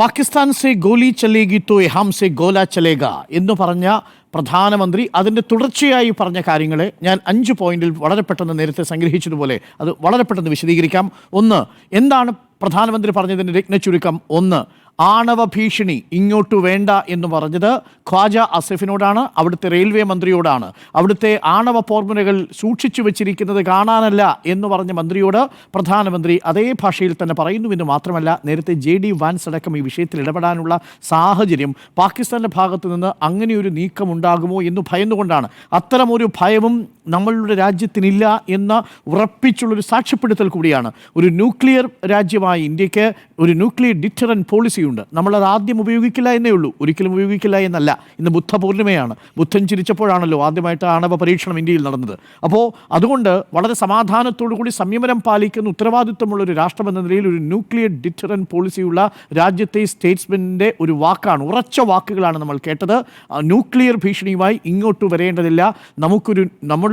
പാകിസ്ഥാൻ സെ ഗോലി ചലേഗി തോ ഹം സെ ഗോല ചലേഗ എന്ന് പറഞ്ഞ പ്രധാനമന്ത്രി അതിന്റെ തുടർച്ചയായി പറഞ്ഞ കാര്യങ്ങളെ ഞാൻ അഞ്ച് പോയിന്റിൽ വളരെ പെട്ടെന്ന് നേരത്തെ സംഗ്രഹിച്ചതുപോലെ അത് വളരെ പെട്ടെന്ന് വിശദീകരിക്കാം. ഒന്ന് എന്താണ് പ്രധാനമന്ത്രി പറഞ്ഞതിന്റെ രത്ന ചുരുക്കം ഒന്ന് ആണവ ഭീഷണി ഇങ്ങോട്ട് വേണ്ട എന്ന് പറഞ്ഞത് ഖ്വാജ അസഫിനോടാണ് അവിടുത്തെ റെയിൽവേ മന്ത്രിയോടാണ്. അവിടുത്തെ ആണവ ഫോർമുലകൾ സൂക്ഷിച്ചു വെച്ചിരിക്കുന്നത് കാണാനല്ല എന്ന് പറഞ്ഞ മന്ത്രിയോട് പ്രധാനമന്ത്രി അതേ ഭാഷയിൽ തന്നെ പറയുന്നുവെന്ന് മാത്രമല്ല നേരത്തെ ജെ ഡി വാൻസ് അടക്കം ഈ വിഷയത്തിൽ ഇടപെടാനുള്ള സാഹചര്യം പാകിസ്ഥാന്റെ ഭാഗത്തു നിന്ന് അങ്ങനെയൊരു നീക്കമുണ്ടാകുമോ എന്ന് ഭയന്നുകൊണ്ടാണ്. അത്തരമൊരു ഭയവും നമ്മളുടെ രാജ്യത്തിനില്ല എന്ന ഉറപ്പിച്ചുള്ളൊരു സാക്ഷ്യപ്പെടുത്തൽ കൂടിയാണ്. ഒരു ന്യൂക്ലിയർ രാജ്യമായ ഇന്ത്യയ്ക്ക് ഒരു ന്യൂക്ലിയർ ഡിറ്ററൻ പോളിസിയുണ്ട്. നമ്മളത് ആദ്യം ഉപയോഗിക്കില്ല എന്നേ ഉള്ളൂ. ഒരിക്കലും ഉപയോഗിക്കില്ല എന്നല്ല. ഇന്ന് ബുദ്ധ പൂർണിമയാണ്. ബുദ്ധൻ ചിരിച്ചപ്പോഴാണല്ലോ ആദ്യമായിട്ട് ആണവ പരീക്ഷണം ഇന്ത്യയിൽ നടന്നത്. അപ്പോൾ അതുകൊണ്ട് വളരെ സമാധാനത്തോടു കൂടി സംയമനം പാലിക്കുന്ന ഉത്തരവാദിത്വമുള്ള ഒരു രാഷ്ട്രമെന്ന നിലയിൽ ഒരു ന്യൂക്ലിയർ ഡിറ്ററൻ പോളിസിയുള്ള രാജ്യത്തെ സ്റ്റേറ്റ്സ്മെന്റിന്റെ ഒരു വാക്കാണ് ഉറച്ച വാക്കുകളാണ് നമ്മൾ കേട്ടത്. ന്യൂക്ലിയർ ഭീഷണിയുമായി ഇങ്ങോട്ട് വരേണ്ടതില്ല. നമുക്കൊരു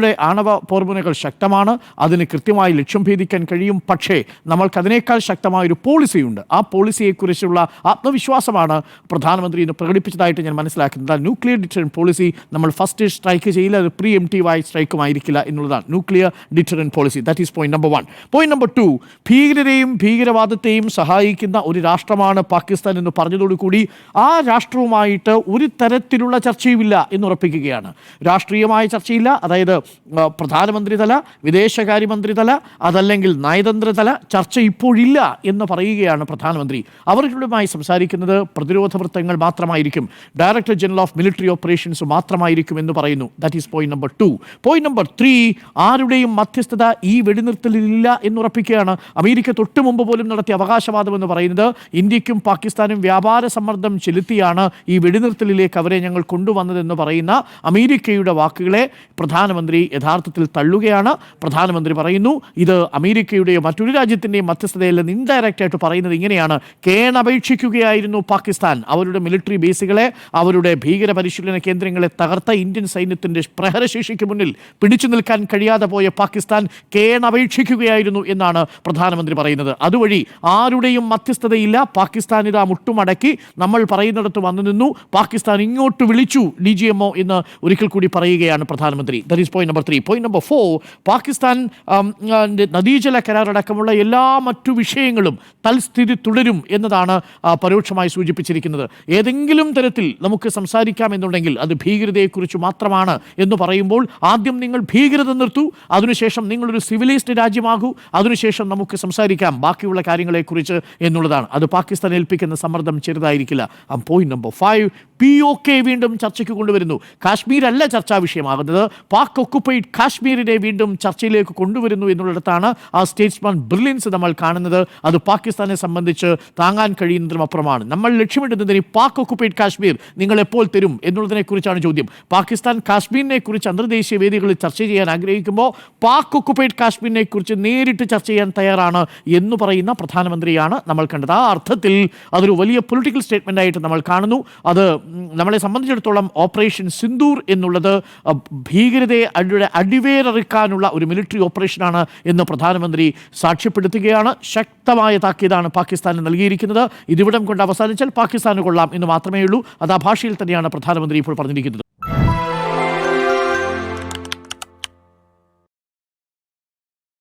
നമ്മളുടെ ആണവ പോർമുനകൾ ശക്തമാണ്. അതിന് കൃത്യമായി ലക്ഷ്യം ഭേദിക്കാൻ കഴിയും. പക്ഷേ നമ്മൾക്കതിനേക്കാൾ ശക്തമായ ഒരു പോളിസിയുണ്ട്. ആ പോളിസിയെക്കുറിച്ചുള്ള ആത്മവിശ്വാസമാണ് പ്രധാനമന്ത്രി ഇന്ന് പ്രകടിപ്പിച്ചതായിട്ട് ഞാൻ മനസ്സിലാക്കുന്നത്. ന്യൂക്ലിയർ ഡിറ്ററൻ പോളിസി നമ്മൾ ഫസ്റ്റ് സ്ട്രൈക്ക് ചെയ്യില്ല. അത് പ്രീ വൈ സ്ട്രൈക്കുമായിരിക്കില്ല എന്നുള്ളതാണ്. Nuclear deterrence policy. That is point number one point number two ഭീകരരെയും ഭീകരവാദത്തെയും സഹായിക്കുന്ന ഒരു രാഷ്ട്രമാണ് പാകിസ്ഥാൻ എന്ന് പറഞ്ഞതോടുകൂടി ആ രാഷ്ട്രവുമായിട്ട് ഒരു തരത്തിലുള്ള ചർച്ചയുമില്ല എന്ന് ഉറപ്പിക്കുകയാണ്. രാഷ്ട്രീയമായ ചർച്ചയില്ല. അതായത് പ്രധാനമന്ത്രിതല വിദേശകാര്യമന്ത്രിതല അതല്ലെങ്കിൽ നയതന്ത്രതല ചർച്ച ഇപ്പോഴില്ല എന്ന് പറയുകയാണ് പ്രധാനമന്ത്രി. അവരുമായി സംസാരിക്കുന്നത് പ്രതിരോധ വൃത്തങ്ങൾ മാത്രമായിരിക്കും. Director general of military operations മാത്രമായിരിക്കും എന്ന് പറയുന്നു. That is point number two point number three ആരുടെയും മധ്യസ്ഥത ഈ വെടിനിർത്തലില്ല എന്നുറപ്പിക്കുകയാണ്. അമേരിക്ക തൊട്ടു മുമ്പ് പോലും നടത്തിയ അവകാശവാദം എന്ന് പറയുന്നത് ഇന്ത്യക്കും പാകിസ്ഥാനും വ്യാപാര സമ്മർദ്ദം ചെലുത്തിയാണ് ഈ വെടിനിർത്തലിലേക്ക് അവരെ ഞങ്ങൾ കൊണ്ടുവന്നതെന്ന് പറയുന്ന അമേരിക്കയുടെ വാക്കുകളെ പ്രധാനമന്ത്രി യഥാർത്ഥത്തിൽ തള്ളുകയാണ്. പ്രധാനമന്ത്രി പറയുന്നു ഇത് അമേരിക്കയുടെയോ മറ്റൊരു രാജ്യത്തിന്റെയും മധ്യസ്ഥതയല്ല ഇൻഡയറക്റ്റ് ആയിട്ട് പറയുന്നത് ഇങ്ങനെയാണ്. കേണപേക്ഷിക്കുകയായിരുന്നു പാകിസ്ഥാൻ. അവരുടെ മിലിറ്ററി ബേസുകളെ അവരുടെ ഭീകര പരിശീലന കേന്ദ്രങ്ങളെ തകർത്ത ഇന്ത്യൻ സൈന്യത്തിന്റെ പ്രഹരശേഷിക്ക് മുന്നിൽ പിടിച്ചു നിൽക്കാൻ കഴിയാതെ പോയ പാകിസ്ഥാൻ കേണപേക്ഷിക്കുകയായിരുന്നു എന്നാണ് പ്രധാനമന്ത്രി പറയുന്നത്. അതുവഴി ആരുടെയും മധ്യസ്ഥതയില്ല. പാകിസ്ഥാൻ ഇതാ മുട്ടുമടക്കി. നമ്മൾ പറയുന്നിടത്ത് വന്നു നിന്നു. പാകിസ്ഥാൻ ഇങ്ങോട്ട് വിളിച്ചു ഡി ജി എം ഒ എന്ന് ഒരിക്കൽ കൂടി പറയുകയാണ് പ്രധാനമന്ത്രി. That is point number three point number four Pakistan നദീജല കരാറടക്കമുള്ള എല്ലാ മറ്റു വിഷയങ്ങളും തൽസ്ഥിതി തുടരും എന്നതാണ് പരോക്ഷമായി സൂചിപ്പിച്ചിരിക്കുന്നത്. ഏതെങ്കിലും തരത്തിൽ നമുക്ക് സംസാരിക്കാം എന്നുണ്ടെങ്കിൽ അത് ഭീകരതയെക്കുറിച്ച് മാത്രമാണ് എന്ന് പറയുമ്പോൾ ആദ്യം നിങ്ങൾ ഭീകരത നിർത്തൂ അതിനുശേഷം നിങ്ങളൊരു സിവിലൈസ്ഡ് രാജ്യമാകൂ അതിനുശേഷം നമുക്ക് സംസാരിക്കാം ബാക്കിയുള്ള കാര്യങ്ങളെക്കുറിച്ച് എന്നുള്ളതാണ്. അത് പാകിസ്ഥാൻ ഏൽപ്പിക്കുന്ന സമ്മർദ്ദം ചെറുതായിരിക്കില്ല. Point number five P O K വീണ്ടും ചർച്ചയ്ക്ക് കൊണ്ടുവരുന്നു. കാശ്മീർ അല്ല ചർച്ചാ വിഷയമാകുന്നത്. പാക് ഒക്കുപ്പൈഡ് കാശ്മീരിനെ വീണ്ടും ചർച്ചയിലേക്ക് കൊണ്ടുവരുന്നു എന്നുള്ളിടത്താണ് ആ സ്റ്റേറ്റ്സ്മാൻ ബ്രില്യൻസ് നമ്മൾ കാണുന്നത്. അത് പാകിസ്ഥാനെ സംബന്ധിച്ച് താങ്ങാൻ കഴിയുന്നതിനും അപ്പുറമാണ്. നമ്മൾ ലക്ഷ്യമിടുന്നതിന് പാക് ഓക്കുപൈഡ് കാശ്മീർ നിങ്ങൾ എപ്പോൾ തരും എന്നുള്ളതിനെക്കുറിച്ചാണ് ചോദ്യം. പാകിസ്ഥാൻ കാശ്മീരിനെ കുറിച്ച് അന്തർദേശീയ വേദികളിൽ ചർച്ച ചെയ്യാൻ ആഗ്രഹിക്കുമ്പോൾ പാക് ഓക്കുപൈഡ് കാശ്മീരിനെ കുറിച്ച് നേരിട്ട് ചർച്ച ചെയ്യാൻ തയ്യാറാണ് എന്ന് പറയുന്ന പ്രധാനമന്ത്രിയാണ് നമ്മൾ കണ്ടത്. ആ അർത്ഥത്തിൽ അതൊരു വലിയ പൊളിറ്റിക്കൽ സ്റ്റേറ്റ്മെന്റ് ആയിട്ട് നമ്മൾ കാണുന്നു. അത് നമ്മളെ സംബന്ധിച്ചിടത്തോളം ഓപ്പറേഷൻ സിന്ദൂർ എന്നുള്ളത് ഭീകരതയെ അടിയുടെ അടിവേറിക്കാനുള്ള ഒരു മിലിറ്ററി ഓപ്പറേഷനാണ് എന്ന് പ്രധാനമന്ത്രി സാക്ഷ്യപ്പെടുത്തുകയാണ്. ശക്തമായ താക്കീതാണ് പാകിസ്ഥാന് നൽകിയിരിക്കുന്നത്. ഇതിവിടം കൊണ്ട് അവസാനിച്ചാൽ പാകിസ്ഥാന് കൊള്ളാം എന്ന് മാത്രമേ ഉള്ളൂ അത് ആ ഭാഷയിൽ തന്നെയാണ് പ്രധാനമന്ത്രി ഇപ്പോൾ പറഞ്ഞിരിക്കുന്നത്.